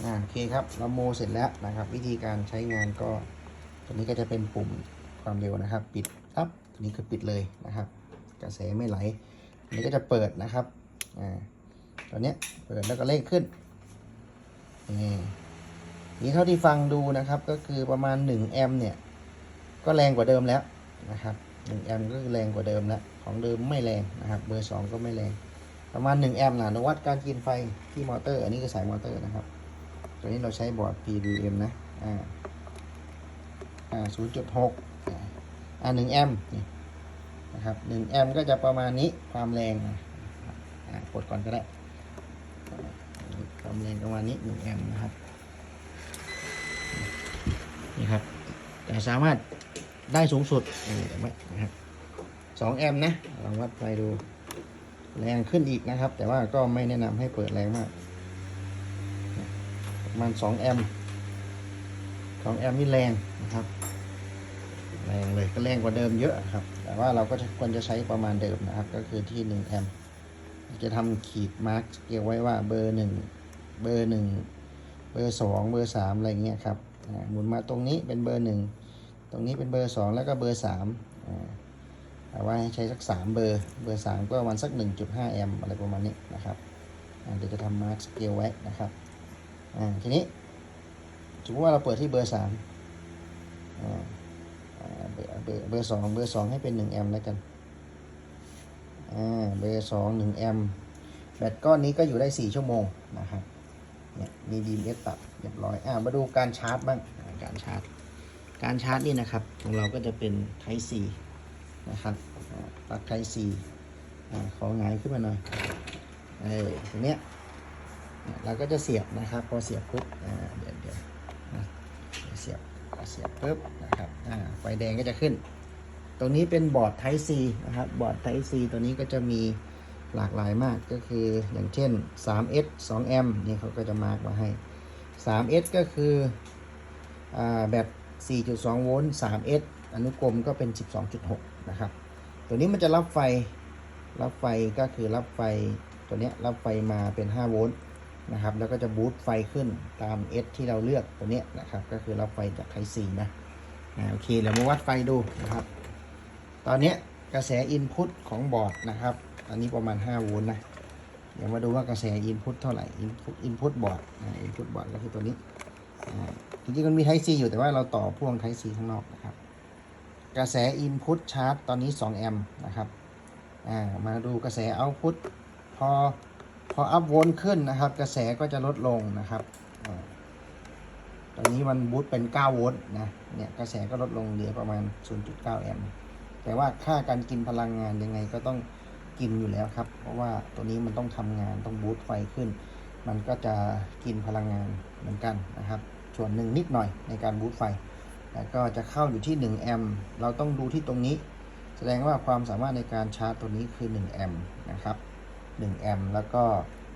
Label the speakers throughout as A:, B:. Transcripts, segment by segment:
A: อ่าโอเคครับเราโมเสร็จแล้วนะครับ วิธีการใช้งานก็ตัวนี้ก็จะเป็นปุ่มความเร็วนะครับ ปิดครับตัวนี้คือปิดเลยนะครับ กระแสไม่ไหลอันนี้ก็จะเปิดนะครับอ่าตัวเนี้ยเปิดแล้วก็เร่งขึ้นนี่นี่เท่าที่ฟังดูนะครับก็คือประมาณ1แอมป์เนี่ยก็แรงกว่าเดิมแล้วนะครับ1แอมป์ก็คือแรงกว่าเดิมแล้วของเดิมไม่แรงนะครับ เบอร์ 2 ก็ไม่แรง ประมาณ1แอมป์นะนวัดการกินไฟที่มอเตอร์ อันนี้คือสายมอเตอร์นะครับ ตัวนี้เราใช้บอร์ด PWM นะ อ่า อ่า0.6อ่าอ่า1แอมป์นะครับ1แอมป์ก็จะประมาณนี้ความแรงอ่ากดก่อนก็ได้ ความแรงประมาณนี้1แอมป์นะครับ นี่ครับ แต่สามารถได้สูงสุดไว้นะครับ2แอมป์นะลองวัดไฟดูแรงขึ้นอีกนะครับ แต่ว่าก็ไม่แนะนำให้เปิดแรงมาก ประมาณ2แอมป์2แอมป์นี่แรงนะครับ แรงเลยก็แรงกว่าเดิมเยอะครับ แต่ว่าเราก็ควรจะใช้ประมาณเดิมนะครับ ก็คือที่1แอมป์จะทำขีดมาร์กเกี่ยวไว้ว่าเบอร์1เบอร์1เบอร์2เบอร์3อะไรเงี้ยครับหมุนมาตรงนี้เป็นเบอร์1ตรงนี้เป็นเบอร์2แล้วก็เบอร์3อ่าเอาไว้ให้ใช้สัก3เบอร์ เบอร์3ก็ประมาณสัก1.5แอมป์อะไรประมาณนี้นะครับเดี๋ยวจะทำมาร์กสเกลไว้นะครับ อ่าทีนี้สมมติว่าเราเปิดที่เบอร์สามอ่าเบอร์เบอร์สองเบอร์สองให้เป็นหนึ่งแอมป์แล้วกันอ่าเบอร์สองหนึ่งแอมป์แบตก้อนนี้ก็อยู่ได้สี่ชั่วโมงนะครับเนี่ยมีดีเอสตัดเรียบร้อย อ่ามาดูการชาร์จบ้างการชาร์จ การชาร์จนี่นะครับ ของเราก็จะเป็น Type C นะครับปลั๊ก Type C อ่าขอหงายขึ้นมาหน่อยเออตรงเนี้ย เราก็จะเสียบนะครับ พอเสียบปุ๊บเดี๋ยวเดี๋ยวเสียบเสียบปุ๊บนะครับไฟแดงก็จะขึ้น ตรงนี้เป็นบอร์ด Type C นะครับ บอร์ด Type C ตัวนี้ก็จะมีหลากหลายมากก็คืออย่างเช่น 3S 2แอมป์นี่เขาก็จะมาร์กมาให้ 3S ก็คืออ่าแบบ 4.2 โวลต์ 3S อนุกรมก็เป็น 12.6 นะครับ ตัวนี้มันจะรับไฟ รับไฟก็คือรับไฟตัวนี้รับไฟมาเป็น 5 โวลต์ นะครับ แล้วก็จะบูตไฟขึ้นตาม S ที่เราเลือกตัวนี้นะครับ ก็คือเรับไฟจากไทซีนะอ่าโอเคเรามาวัดไฟดูนะครับ ตอนนี้กระแสอินพุตของบอร์ดนะครับอันนี้ประมาณ5โวลต์นะเดี๋ยวมาดูว่ากระแสอินพุตเท่าไหร่อินพุตอินพุตบอร์ดอินพุตบอร์ดก็คือตัวนี้จริงๆมันมีไทซีอยู่แต่ว่าเราต่อพ่วงไทซีข้างนอกนะครับ กระแสอินพุตชาร์จตอนนี้2แอมป์นะครับมาดูกระแสเอาพุตพอ พออัพโวลต์ขึ้นนะครับ กระแสก็จะลดลงนะครับตอนนี้มันบูตเป็น9โวลต์นะเนี่ยกระแสก็ลดลงเหลือประมาณ 0.9 แอมป์แต่ว่าค่าการกินพลังงานยังไงก็ต้องกินอยู่แล้วครับ เพราะว่าตัวนี้มันต้องทำงานต้องบูตไฟขึ้น มันก็จะกินพลังงานเหมือนกันนะครับ ส่วนหนึ่งนิดหน่อยในการบูตไฟ แล้วก็จะเข้าอยู่ที่1แอมป์เราต้องดูที่ตรงนี้ แสดงว่าความสามารถในการชาร์จตัวนี้คือ1แอมป์นะครับ 1 แอมป์แล้วก็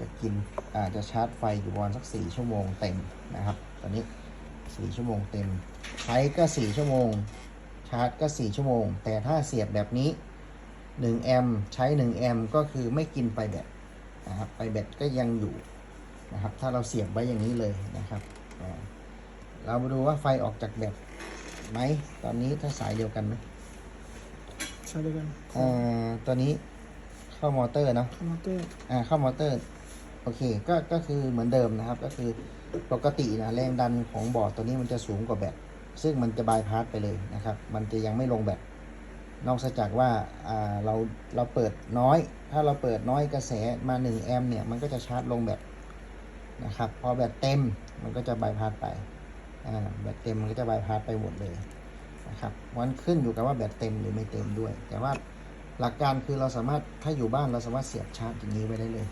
A: จะกินอาจจะชาร์จไฟอยู่ประมาณสัก 4 ชั่วโมงเต็มนะครับ ตอนนี้ 4 ชั่วโมงเต็ม ใช้ก็ 4 ชั่วโมง ชาร์จก็ 4 ชั่วโมง แต่ถ้าเสียบแบบนี้ 1 แอมป์ใช้ 1 แอมป์ก็คือไม่กินไฟแบตนะครับไฟแบตก็ยังอยู่นะครับ ถ้าเราเสียบไว้อย่างนี้เลยนะครับอ่าเรามาดูว่าไฟออกจากแบตไหม ตอนนี้ถ้าสายเดียวกันไหม
B: ใช้ด้วยกัน
A: อ่าตัวนี้ เข้ามอเตอร์เนาะ
B: คอมพิวเตอร์
A: อ่าเข้ามอเตอร์โอเคก็ก็คือเหมือนเดิมนะครับ ก็คือปกตินะแรงดันของบอร์ดตัวนี้มันจะสูงกว่าแบตซึ่งมันจะบายพาสไปเลยนะครับ มันจะยังไม่ลงแบตนอกจากว่าอ่าเราเราเปิดน้อย ถ้าเราเปิดน้อยกระแสมา1แอมป์เนี่ยมันก็จะชาร์จลงแบตนะครับพอแบตเต็มมันก็จะบายพาสไปอ่าแบตเต็มมันก็จะบายพาสไปหมดเลยนะครับมันขึ้นอยู่กับว่าแบตเต็มหรือไม่เต็มด้วย แต่ว่า หลักการคือเราสามารถถ้าอยู่บ้านเราสามารถเสียบชาร์จอย่างนี้ไว้ได้เลย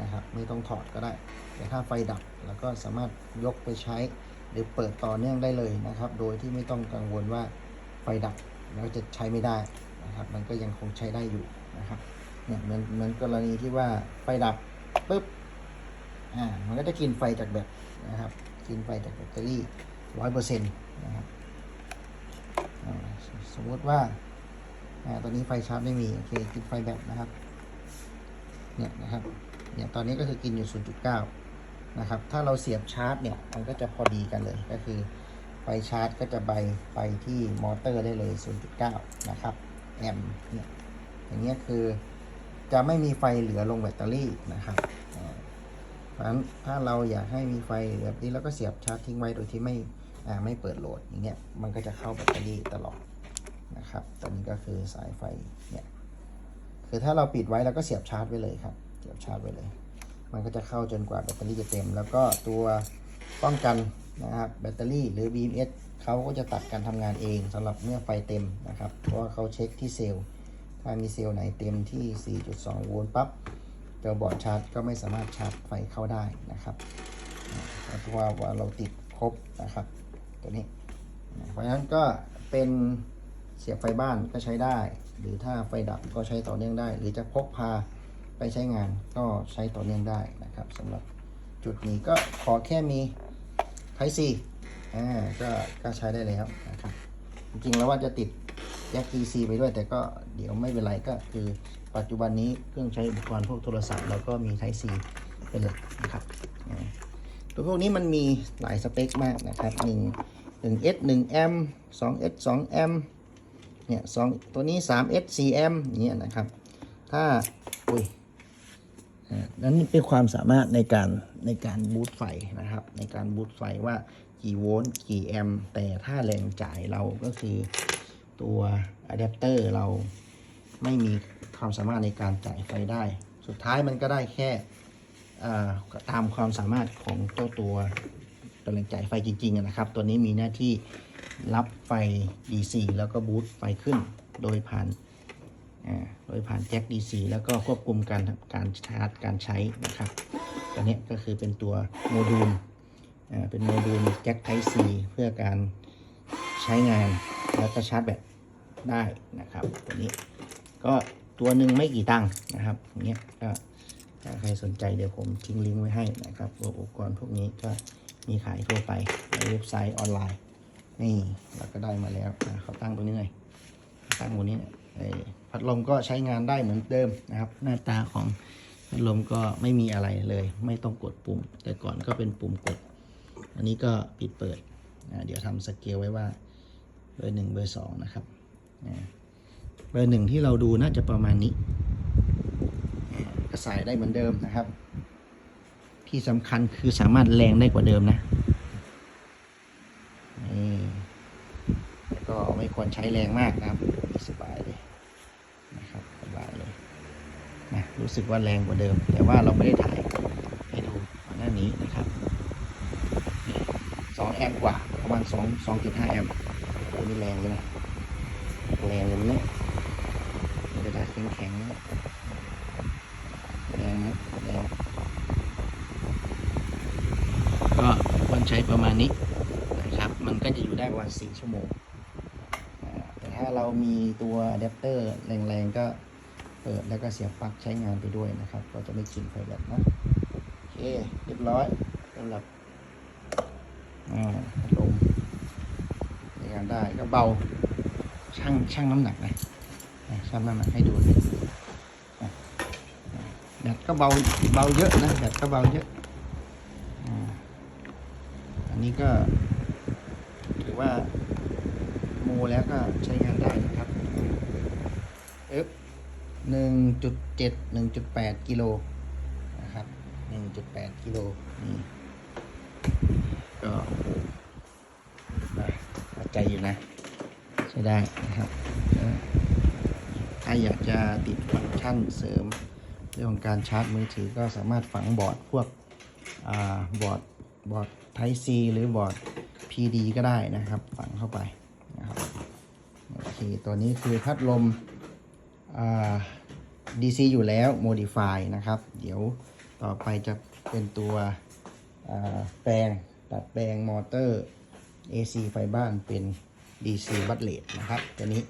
A: นะครับ ไม่ต้องถอดก็ได้ แต่ถ้าไฟดับเราก็สามารถยกไปใช้ หรือเปิดต่อเนื่องได้เลยนะครับ โดยที่ไม่ต้องกังวลว่าไฟดับแล้วจะใช้ไม่ได้นะครับ มันก็ยังคงใช้ได้อยู่นะครับเนี่ยเหมือนเหมือนกรณีที่ว่าไฟดับปุ๊บอ่ามันก็จะกินไฟจากแบตนะครับกินไฟจากแบตเตอรี่ร้อยเปอร์เซ็นต์นะครับสมมติว่า อ่าตอนนี้ไฟชาร์จไม่มีโอเคกินไฟแบตนะครับ เนี่ยนะครับ เนี่ยตอนนี้ก็คือกินอยู่ 0.9 นะครับ ถ้าเราเสียบชาร์จเนี่ย มันก็จะพอดีกันเลย ก็คือไฟชาร์จก็จะไปไปที่มอเตอร์ได้เลย 0.9 นะครับ แอมเนี่ย อย่างเงี้ยคือจะไม่มีไฟเหลือลงแบตเตอรี่นะครับเพราะฉะนั้นถ้าเราอยากให้มีไฟแบบนี้เราก็เสียบชาร์จทิ้งไว้โดยที่ไม่ไม่เปิดโหลดอย่างเงี้ย มันก็จะเข้าแบตเตอรี่ตลอด นะครับ ตัวนี้ก็คือสายไฟเนี่ย คือถ้าเราปิดไว้เราก็เสียบชาร์จไว้เลยครับ เสียบชาร์จไว้เลย มันก็จะเข้าจนกว่าแบตเตอรี่จะเต็ม แล้วก็ตัวป้องกันนะครับ แบตเตอรี่หรือ BMS เขาก็จะตัดการทำงานเองสำหรับเมื่อไฟเต็มนะครับ เพราะว่าเขาเช็คที่เซลล์ ถ้ามีเซลล์ไหนเต็มที่ 4.2 โวลต์ปั๊บเจ้าบอร์ดชาร์จก็ไม่สามารถชาร์จไฟเข้าได้นะครับเพราะว่าว่าเราติดครบนะครับ ตัวนี้ เพราะฉะนั้นก็เป็น เสียบไฟบ้านก็ใช้ได้ หรือถ้าไฟดับก็ใช้ต่อเนื่องได้ หรือจะพกพาไปใช้งานก็ใช้ต่อเนื่องได้นะครับสำหรับจุดนี้ก็ขอแค่มี Type C อ่าก็ก็ใช้ได้แล้วนะครับจริงๆแล้วว่าจะติดแจ็ค DC ไปด้วย แต่ก็เดี๋ยวไม่เป็นไรก็คือปัจจุบันนี้เครื่องใช้อุปกรณ์พวกโทรศัพท์เราก็มี Type C ไปเลยนะครับตัวพวกนี้มันมีหลายสเปคมากนะครับ1 1 S 1แอมป์2 S 2แอมป์ เนี่ยสองตัวนี้ 3 S 4แอมป์เนี่ยนะครับ ถ้า อุ้ยนั้นเป็นความสามารถในการในการบูตไฟนะครับ ในการบูตไฟว่ากี่โวลต์กี่แอมป์แต่ถ้าแรงจ่ายเราก็คือตัวอะแดปเตอร์เราไม่มีความสามารถในการจ่ายไฟได้ สุดท้ายมันก็ได้แค่ตามความสามารถของเจ้าตัว ตัวแรงจ่ายไฟจริงๆนะครับ ตัวนี้มีหน้าที่รับไฟ DC แล้วก็บูตไฟขึ้นโดยผ่านโดยผ่านแจ็ค DC แล้วก็ควบคุมการการชาร์จการใช้นะครับตัวนี้ก็คือเป็นตัวโมดูลเป็นโมดูลแจ็ค Type C เพื่อการใช้งานแล้วก็ชาร์จแบตได้นะครับ ตัวนี้ก็ตัวหนึ่งไม่กี่ตังค์นะครับอย่างเงี้ยก็ถ้าใครสนใจเดี๋ยวผมทิ้งลิงก์ไว้ให้นะครับอุปกรณ์พวกนี้ก็ มีขายทั่วไปในเว็บไซต์ออนไลน์ นี่เราก็ได้มาแล้วอะเขาตั้งตรงนี้หน่อยตั้งบนนี้เนี่ยเอ่อพัดลมก็ใช้งานได้เหมือนเดิมนะครับ หน้าตาของพัดลมก็ไม่มีอะไรเลย ไม่ต้องกดปุ่ม แต่ก่อนก็เป็นปุ่มกด อันนี้ก็ปิดเปิดอ่าเดี๋ยวทำสเกลไว้ว่าเบอร์หนึ่งเบอร์สองนะครับอ่าเบอร์หนึ่งที่เราดูน่าจะประมาณนี้ก็ใส่ได้เหมือนเดิมนะครับ ที่สำคัญคือสามารถแรงได้กว่าเดิมนะนี่แล้วก็ไม่ควรใช้แรงมากนะครับสบายเลยนะครับสบายเลยนะรู้สึกว่าแรงกว่าเดิม แต่ว่าเราไม่ได้ถ่ายให้ดูก่อนหน้านี้นะครับสองแอมป์กว่าประมาณสองสองจุดห้าแอมป์โอ้นี่แรงเลยนะแรงเลยนะเนี่ยกระดาษแข็งๆนะแรงนะแรง ก็ควรใช้ประมาณนี้นะครับ มันก็จะอยู่ได้ประมาณ4ชั่วโมง แต่ถ้าเรามีตัวอะแดปเตอร์แรงๆก็เปิดแล้วก็เสียบปลั๊กใช้งานไปด้วยนะครับ ก็จะไม่กินไฟแบตนะโอเค เรียบร้อยสำหรับอ่าพัดลมใช้งานได้ก็เบาช่างช่างน้ำหนักนะช่างน้ำหนักให้ดูนะอะอะแบตก็เบาเบาเยอะนะแบตก็เบาเยอะ นี้ก็ ถือว่าโมแล้วก็ใช้งานได้นะครับเอฟหนึ่งจุดเจ็ดหนึ่งจุดแปดกิโลนะครับหนึ่งจุดแปดกิโลนี่ก็โอ้โหอะพอใจอยู่นะ ใช้ได้นะครับ ถ้าอยากจะติดฟังก์ชันเสริมเรื่องของการชาร์จมือถือก็สามารถฝังบอร์ดพวกอบอร์ดบอร์ด Type C หรือบอร์ด PD ก็ได้นะครับฝังเข้าไปนะครับโอเคตัวนี้คือพัดลมอ่า DC อยู่แล้ว Modify นะครับ เดี๋ยวต่อไปจะเป็นตัวแปลงตัดแปลงมอเตอร์ AC ไฟบ้านเป็น DC บัตเลตนะครับ ตัวนี้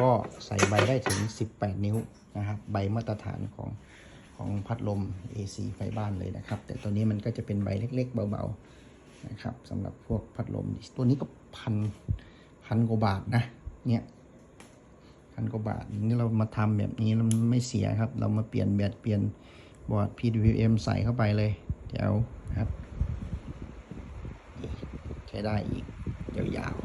A: ก็ใส่ใบได้ถึง 18 นิ้วนะครับ ใบมาตรฐานของของพัดลม AC ไฟบ้านเลยนะครับ แต่ตัวนี้มันก็จะเป็นใบเล็กๆ เบาๆ นะครับสำหรับพวกพัดลมตัวนี้ก็พันพันกว่าบาทนะเนี่ยพันกว่าบาทนี่เรามาทำแบบนี้แล้วมันไม่เสียครับ เรามาเปลี่ยนแบตเปลี่ยนบอร์ด PWM ใส่เข้าไปเลยเดี๋ยวครับ ใช้ได้อีกยาว